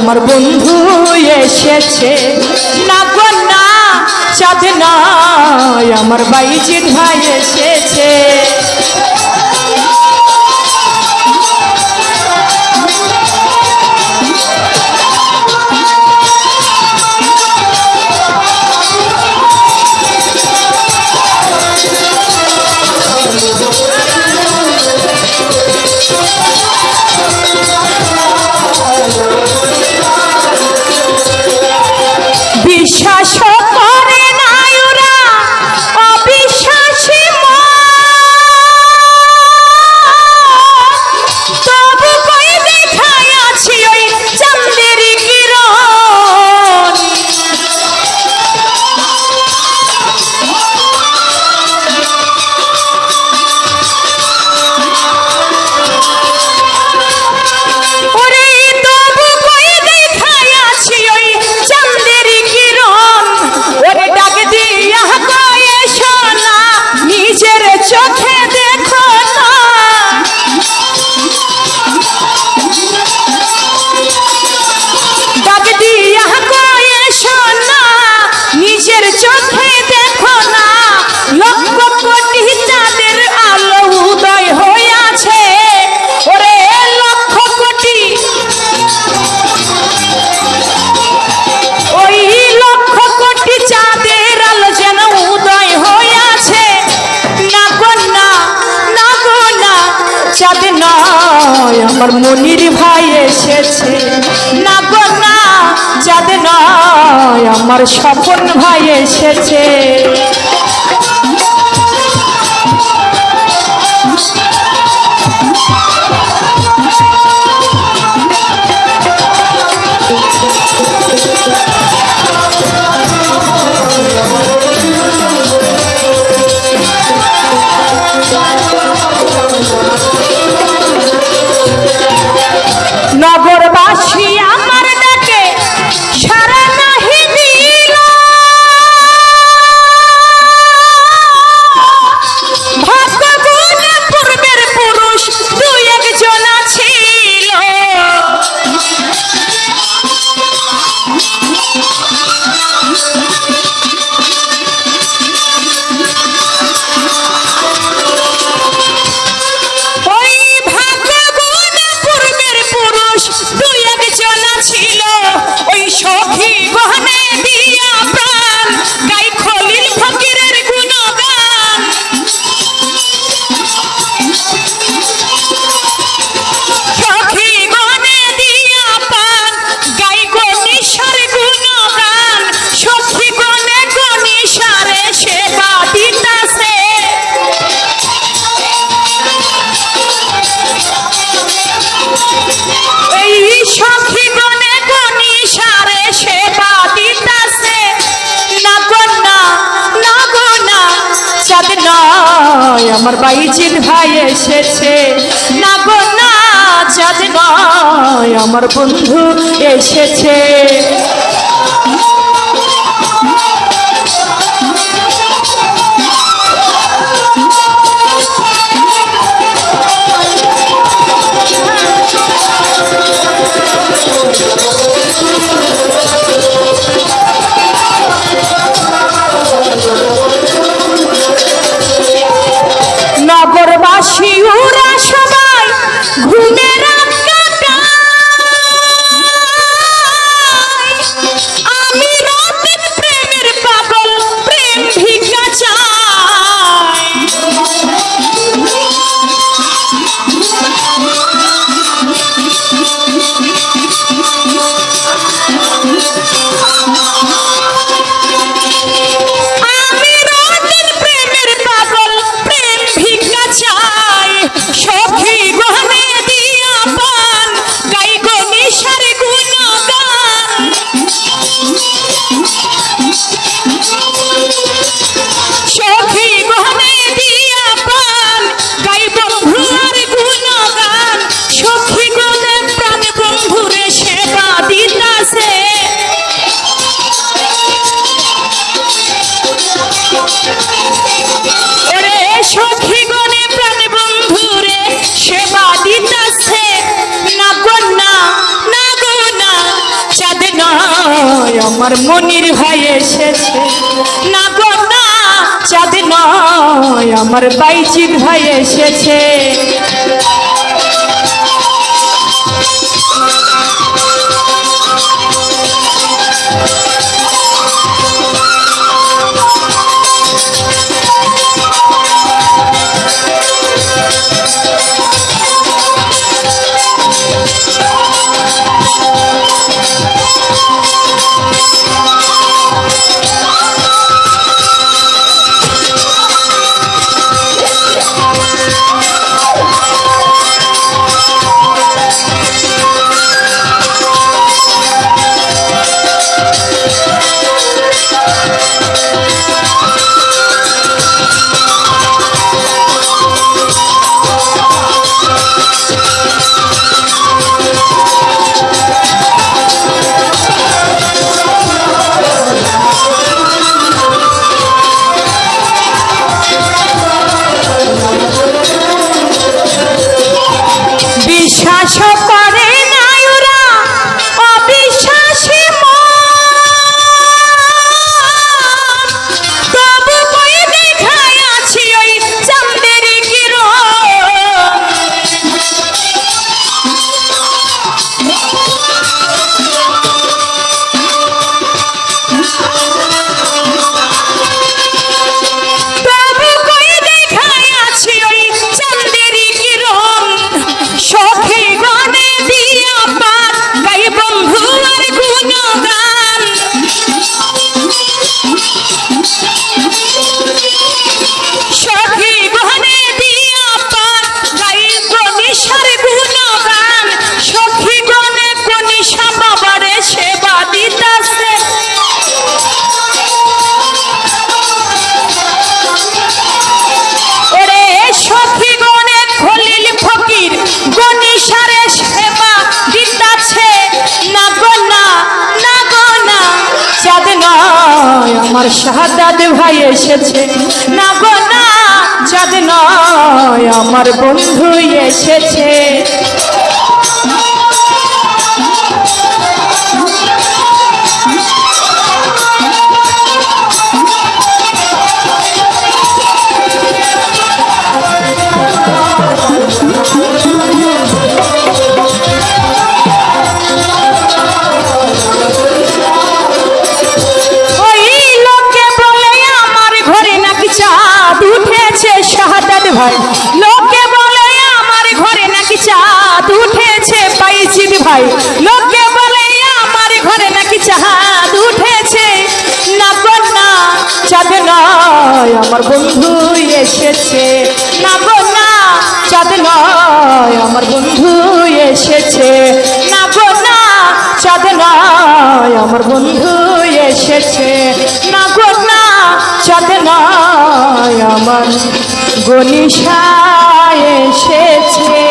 আমার বন্ধু এসেছে। না কন্যা চাঁদ না আমার বাইজিৎ ভাই এসেছে। আমার মনির ভাই এসেছে। না গো না যাদের নয় আমার স্বপন ভাই এসেছে। নগরবাসী আমার বাইজিৎ ভাই এসেছে। না গো না চাঁদ নয় আমার বন্ধু এসেছে। আমার মনির ভাই এসেছে। না গো না চাঁদ নয় আমার বাইচির ভাই এসেছে। আমার শাহাদ ভাই এসেছে। না গো না চাঁদ নয় আমার বন্ধু এসেছে। ভাই। লোকে বলে, আমার ঘরে নাকি চাঁদ উঠেছে। না না চাঁদ নয়, আমার বন্ধু এসেছে। না না চাঁদ নয়, আমার বন্ধু এসেছে। না না চাঁদ নয়, আমার বন্ধু এসেছে। না না চাঁদ নয়, আমার গনিশা এসেছে।